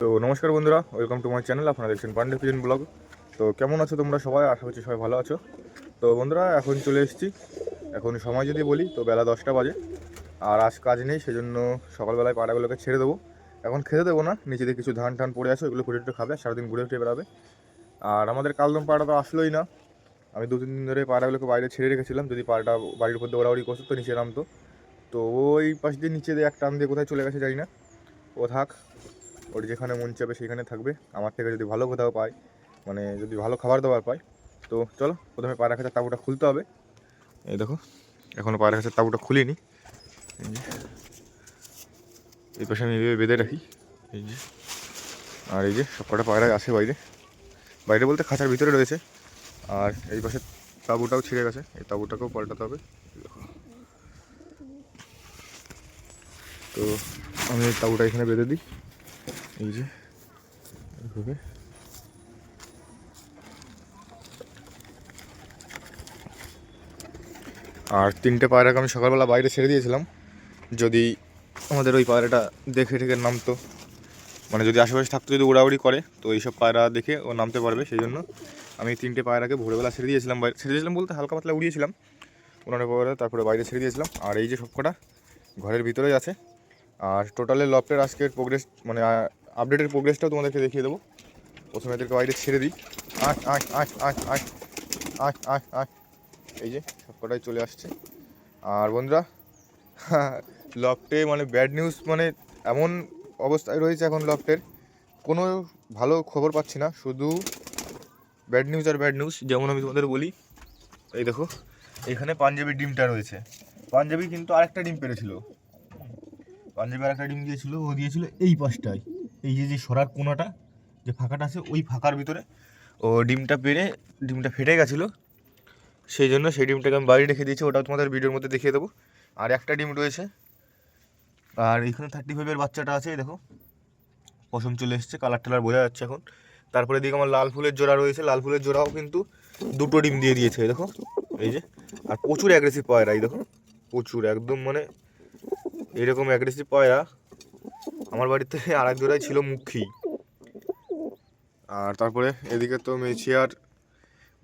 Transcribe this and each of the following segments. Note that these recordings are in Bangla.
তো নমস্কার বন্ধুরা ওয়েলকাম টু মাই চ্যানেল আপনারা দেখছেন পান্ডে পিজন ব্লগ তো কেমন আছো তোমরা সবাই? আশা করছি সবাই ভালো আছো। তো বন্ধুরা, এখন চলে এসেছি। এখন সময় যদি বলি, তো বেলা দশটা বাজে। আর আজ কাজ নেই, সেজন্য সকালবেলায় পাড়াগুলোকে ছেড়ে দেবো। এখন খেতে দেবো না নিচেতে কিছু ধান টান পড়ে আছে ওগুলো ফুটে ফুটে খাবে সারাদিন ঘুরে উঠে বেড়াবে। আর আমাদের কালদম পাড়া তো আসলোই না। আমি দু তিন দিন ধরে পাড়াগুলোকে বাইরে ছেড়ে রেখেছিলাম, যদি পাড়াটা বাড়ির উপর দিয়ে ওড়াউড়ি করতো, তো নিচে নামতো। তো ওই পাশ দিয়ে নিচে দিয়ে এক টান দিয়ে কোথায় চলে গেছে জানি না। ও থাক, ওর যেখানে মন চাবে সেখানে থাকবে। আমার থেকে যদি ভালো কোথাও পায় মানে যদি ভালো খাবার দাবার পায়, তো চলো, প্রথমে পায়রা খাঁচার তাঁবুটা খুলতে হবে। এই দেখো এখনও পায়রা খাঁচার তাঁবুটা খুলিনি। এই পাশে আমি এভাবে বেঁধে রাখি। এই যে, আর এই যে, সব কটা পায়রা আছে বাইরে। বাইরে বলতে খাঁচার ভিতরে রয়েছে। আর এই পাশে তাঁবুটাও ছিঁড়ে গেছে। এই তাঁবুটাকেও পাল্টাতে হবে। দেখো। তো আমি তাঁবুটা এখানে বেঁধে দিই। এই যে এইভাবে আর তিনটে পায়রাকে আমি সকালবেলা বাইরে ছেড়ে দিয়েছিলাম, যদি আমাদের ওই পায়রাটা দেখে ঠেকে নামতো। মানে যদি আশেপাশে থাকতো, যদি উড়াউড়ি করে, তো এইসব পায়রা দেখে ও নামতে পারবে, সেই জন্য আমি তিনটে পায়রাকে ভোরবেলা ছেড়ে দিয়েছিলাম বাইরে। ছেড়ে দিয়েছিলাম বলতে হালকা পাতলা উড়িয়েছিলাম উনানের পরে তারপরে বাইরে ছেড়ে দিয়েছিলাম। আর এই যে সবকটা ঘরের ভিতরেই আছে আর টোটালে লফটের আজকের প্রোগ্রেস মানে আপডেটের প্রোগ্রেসটাও তোমাদেরকে দেখিয়ে দেবো। প্রথমে এদেরকে বাইরে ছেড়ে দিই। আট আট আট আট আট আট আট আট এই যে, সবকটাই চলে আসছে। আর বন্ধুরা, লফটে মানে ব্যাড নিউজ মানে এমন অবস্থায় রয়েছে এখন লফটের। কোনো ভালো খবর পাচ্ছি না, শুধু ব্যাড নিউজ আর ব্যাড নিউজ যেমন আমি তোমাদের বলি। এই দেখো, এখানে পাঞ্জাবি ডিমটা রয়েছে। পাঞ্জাবি কিন্তু আরেকটা ডিম পেরেছিল। পাঞ্জাবি আরেকটা ডিম দিয়েছিল, ও দিয়েছিল এই পাশটায়। এই যে যে সরার কোনাটা, যে ফাঁকাটা আছে, ওই ফাঁকার ভিতরে। ও ডিমটা পেরে, ডিমটা ফেটে গেছিল। সেই জন্য সেই ডিমটাকে আমি বাড়ি রেখে দিয়েছি ওটাও তোমাদের ভিডিওর মধ্যে দেখিয়ে দেবো। আর একটা ডিম রয়েছে। আর এখানে থার্টি ফাইভের বাচ্চাটা আছে দেখো। পশম চলে এসছে কালার টালার বোঝা যাচ্ছে এখন। তারপরে দিকে আমার লাল ফুলের জোড়া রয়েছে, লাল ফুলের জোড়াও কিন্তু দুটো ডিম দিয়ে দিয়েছে দেখো। এই যে, আর প্রচুর অ্যাগ্রেসিভ পায়রা, এই দেখো। প্রচুর, একদম মানে এরকম অ্যাগ্রেসিভ পায়রা আমার বাড়িতে আর এক জোড়াই ছিল মুখী। আর তারপরে এদিকে তো মেছিয়ার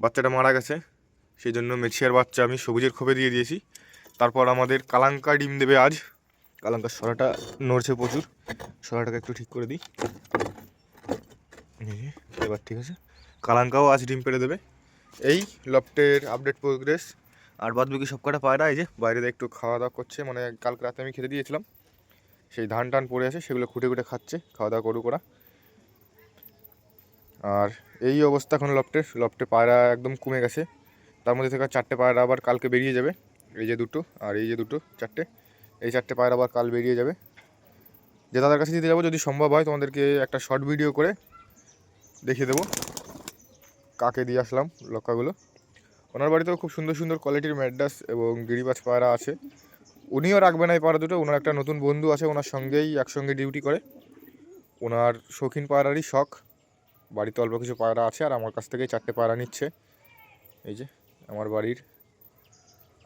বাচ্চাটা মারা গেছে সেই জন্য মেছিয়ার বাচ্চা আমি সবুজের খোপে দিয়ে দিয়েছি। তারপর আমাদের কালাঙ্কা ডিম দেবে আজ। কালাঙ্কার সরাটা নড়ছে প্রচুর। সরাটাকে একটু ঠিক করে দিই। এবার ঠিক আছে। কালাঙ্কাও আজ ডিম পেড়ে দেবে। এই লফটের আপডেট প্রোগ্রেস আর বাদ বাকি সব কটা পায়রা এই যে বাইরে একটু খাওয়া দাওয়া করছে। মানে কালকে রাতে আমি খেতে দিয়েছিলাম। সেই ধান টান পড়ে আছে, সেগুলো খুঁটে খুঁটে খাচ্ছে খাওয়া দাওয়া করুক ওরা। আর এই অবস্থা এখন লফটের লফটে পায়রা একদম কমে গেছে। তার মধ্যে থেকে চারটে পায়রা আবার কালকে বেরিয়ে যাবে। এই যে দুটো, আর এই যে দুটো, চারটে। এই চারটে পায়রা আবার কাল বেরিয়ে যাবে। যে তাদের কাছে দিতে যাব, যদি সম্ভব হয়, তোমাদেরকে একটা শর্ট ভিডিও করে দেখিয়ে দেবো। কাকে দিয়ে আসলাম লক্কাগুলো ওনার বাড়িতেও খুব সুন্দর সুন্দর কোয়ালিটির ম্যাড্রাস এবং গিরিবাজ পায়রা আছে। উনিও রাখবেন এই পায়রা দুটো, ওনার একটা নতুন বন্ধু আছে, ওনার সঙ্গেই একসঙ্গে ডিউটি করে। ওনার শৌখিন পায়রারই শখ, বাড়িতে অল্প কিছু পায়রা আছে আর আমার কাছ থেকেই চারটে পায়রা নিচ্ছে। এই যে, আমার বাড়ির।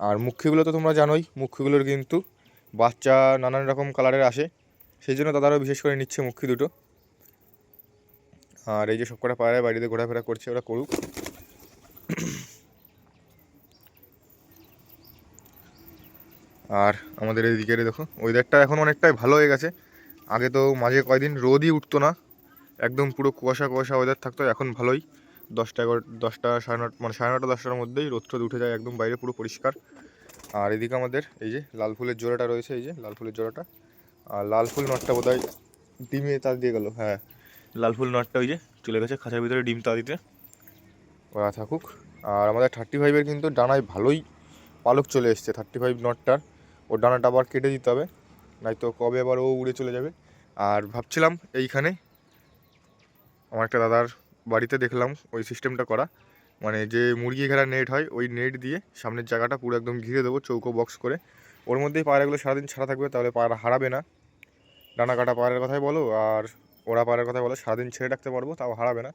আর মুখিগুলো তো তোমরা জানোই মুখিগুলোর কিন্তু বাচ্চা নানান রকম কালারের আসে সেই জন্য দাদারাও বিশেষ করে নিচ্ছে মুখি দুটো। আর এই যে সব কটা পায়রা বাড়িতে ঘোরাফেরা করছে, ওরা করুক। আর আমাদের এইদিকে দেখো ওয়েদারটা এখন অনেকটাই ভালো হয়ে গেছে। আগে তো মাঝে কয়দিন রোদই উঠতো না, একদম পুরো কুয়াশা কুয়াশা ওয়েদার থাকতো, এখন ভালোই। দশটা এগারো, দশটা সাড়ে নটা মানে সাড়ে নটা, দশটার মধ্যেই রোদ টোদ উঠে যায় একদম বাইরে, পুরো পরিষ্কার। আর এদিকে আমাদের এই যে লাল ফুলের জোড়াটা রয়েছে, এই যে লাল ফুলের জোড়াটা। আর লাল ফুল নটটা বোধহয় ডিমে তা দিয়ে গেল হ্যাঁ। লাল ফুল নটটা ওই যে চলে গেছে খাঁচার ভিতরে ডিম তা দিতে। ওরা থাকুক। আর আমাদের থার্টি ফাইভের কিন্তু ডানায় ভালোই পালক চলে এসছে থার্টি ফাইভ নটটার। ওর ডানাটা আবার কেটে দিতে হবে নয়তো কবে আবার ও উড়ে চলে যাবে। আর ভাবছিলাম এইখানে আমার একটা দাদার বাড়িতে দেখলাম ওই সিস্টেমটা করা। মানে যে মুরগি ঘেরা নেট হয়, ওই নেট দিয়ে সামনের জায়গাটা পুরো একদম ঘিরে দেবো, চৌকো বক্স করে। ওর মধ্যেই পায়রাগুলো সারাদিন ছাড়া থাকবে, তাহলে পায়রা হারাবে না। ডানা কাটা পায়রার কথাই বলো, আর ওরা পায়রার কথাই বলো, সারাদিন ছেড়ে রাখতে পারব, তাও হারাবে না।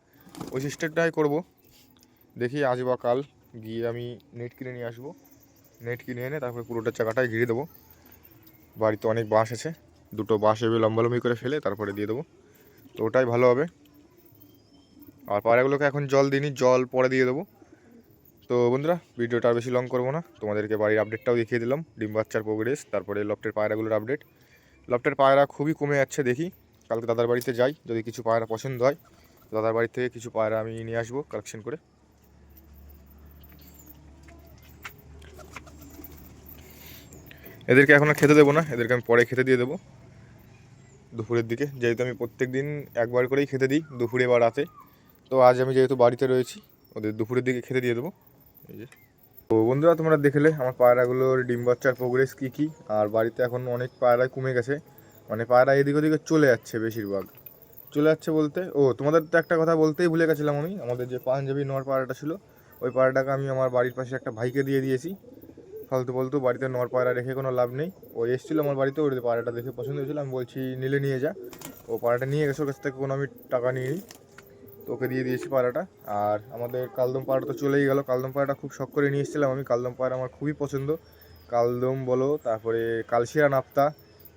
ওই সিস্টেমটাই করব। দেখি আজ বা কাল গিয়ে আমি নেট কিনে নিয়ে আসব। নেট কিনে এনে তারপরে পুরোটা জায়গাটায় ঘিরে দেবো। বাড়িতে অনেক বাঁশ আছে, দুটো বাঁশ এভাবে লম্বালম্বি করে ফেলে তারপরে দিয়ে দেবো। তো ওটাই ভালো হবে। আর পায়রাগুলোকে এখন জল দিইনি, জল পরে দিয়ে দেবো। তো বন্ধুরা, ভিডিওটা আর বেশি লং করব না। তোমাদেরকে বাড়ির আপডেটটাও দেখিয়ে দিলাম, ডিম বাচ্চার প্রোগ্রেস তারপরে লফটের পায়রাগুলোর আপডেট লফটের পায়রা খুবই কমে যাচ্ছে দেখি। কালকে দাদার বাড়িতে যাই, যদি কিছু পায়রা পছন্দ হয় দাদার বাড়ি থেকে কিছু পায়রা আমি নিয়ে আসব কালেকশন করে। এদেরকে এখন আর খেতে দেবো না, এদেরকে আমি পরে খেতে দিয়ে দেবো। দুপুরের দিকে, যেহেতু আমি প্রত্যেক দিন একবার করেই খেতে দিই, দুপুরে বা রাতে। তো আজ আমি যেহেতু বাড়িতে রয়েছি, ওদের দুপুরের দিকে খেতে দিয়ে দেবো। এই যে। তো বন্ধুরা, তোমরা দেখলে আমার পায়রাগুলোর ডিম বাচ্চার প্রোগ্রেস কী কী, আর বাড়িতে এখন অনেক পায়রাই কমে গেছে। মানে পায়রা এদিক ওদিকে চলে যাচ্ছে বেশিরভাগ। চলে যাচ্ছে বলতে, ও, তোমাদের তো একটা কথা বলতেই ভুলে গেছিলাম আমি, আমাদের যে পাঞ্জাবি নোয়ার পায়রাটা ছিল, ওই পায়রাটাকে আমি আমার বাড়ির পাশে একটা ভাইকে দিয়ে দিয়েছি। ফালতু ফালতু বাড়িতে নর পায়রা রেখে কোনো লাভ নেই। ও এসেছিল আমার বাড়িতে, ওর পায়রাটা দেখে পছন্দ হয়েছিল। আমি বলছি, নিলে নিয়ে যা। ও পায়রাটা নিয়ে গেছে, ওর কাছ থেকে কোনো আমি টাকা নিয়ে নিই তো ওকে দিয়ে দিয়েছি পায়রাটা। আর আমাদের কালদম পায়রা তো চলেই গেল। কালদম পায়রাটা খুব শখ করে নিয়ে এসেছিলাম আমি। কালদম পায়রা আমার খুবই পছন্দ। কালদম বলো, তারপরে কালশিরা নাপ্তা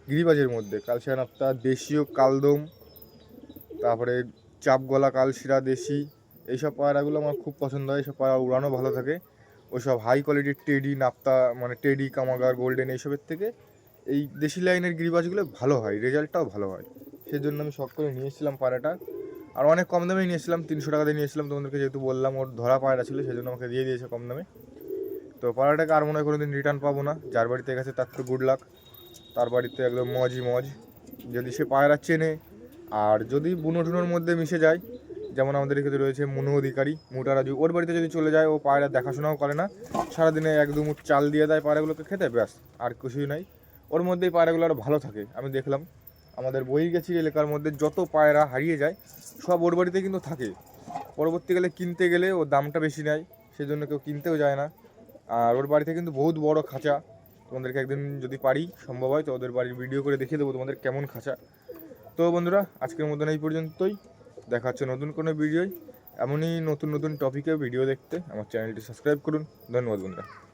গিরিবাজের মধ্যে। কালশিরা নাপ্তা দেশীয় কালদম, তারপরে চাপগলা কালশিরা দেশি। এইসব পায়রাগুলো আমার খুব পছন্দ হয়। এইসব পায়রা উড়ানো ভালো থাকে। ওইসব হাই কোয়ালিটির টেডি নাপ্তা মানে টেডি কামাগার গোল্ডেন এইসবের থেকে এই দেশি লাইনের গিরিবাজগুলো ভালো হয়, রেজাল্টটাও ভালো হয়। সেই জন্য আমি শখ করে নিয়ে এসেছিলাম পায়রাটা আর অনেক কম দামে নিয়েছিলাম, তিনশো টাকা দিয়ে নিয়েছিলাম, তোমাদেরকে যেহেতু বললাম, ওর ধরা পায়রা ছিল সেই জন্য আমাকে দিয়ে দিয়েছে কম দামে। তো পায়রাটাকে আর মনে হয় কোনো দিন রিটার্ন পাবো না। যার বাড়িতে গেছে তার তো গুড লাক তার বাড়িতে একদম মজই মজ। যদি সে পায়রা চেনে, আর যদি বুনো টুনোর মধ্যে মিশে যায় যেমন আমাদের এখানে রয়েছে মনু অধিকারী, মুটা রাজু। ওর বাড়িতে যদি চলে যায়, ও পায়রা দেখাশোনাও করে না। সারাদিনে এক দু মুঠ চাল দিয়ে দেয় পায়রাগুলোকে খেতে, ব্যাস, আর কিছুই নাই। ওর মধ্যেই পায়রাগুলো আরও ভালো থাকে, আমি দেখলাম। আমাদের বহির্গেছি এলাকার মধ্যে, যত পায়রা হারিয়ে যায়, সব ওর বাড়িতে কিন্তু থাকে। পরবর্তীকালে কিনতে গেলে ও দামটা বেশি নেয় সেই জন্য কেউ কিনতেও যায় না। আর ওর বাড়িতে কিন্তু বহুত বড় খাঁচা। তোমাদেরকে একদিন যদি পারি, সম্ভব হয়, তো ওদের বাড়ির ভিডিও করে দেখিয়ে দেবো তোমাদের কেমন খাঁচা। তো বন্ধুরা, আজকের মতন এই পর্যন্তই। দেখা হচ্ছে নতুন কোনো ভিডিওয়। এমনই নতুন নতুন টপিকের ভিডিও দেখতে। আমার চ্যানেলটি সাবস্ক্রাইব করুন। ধন্যবাদ বন্ধুরা।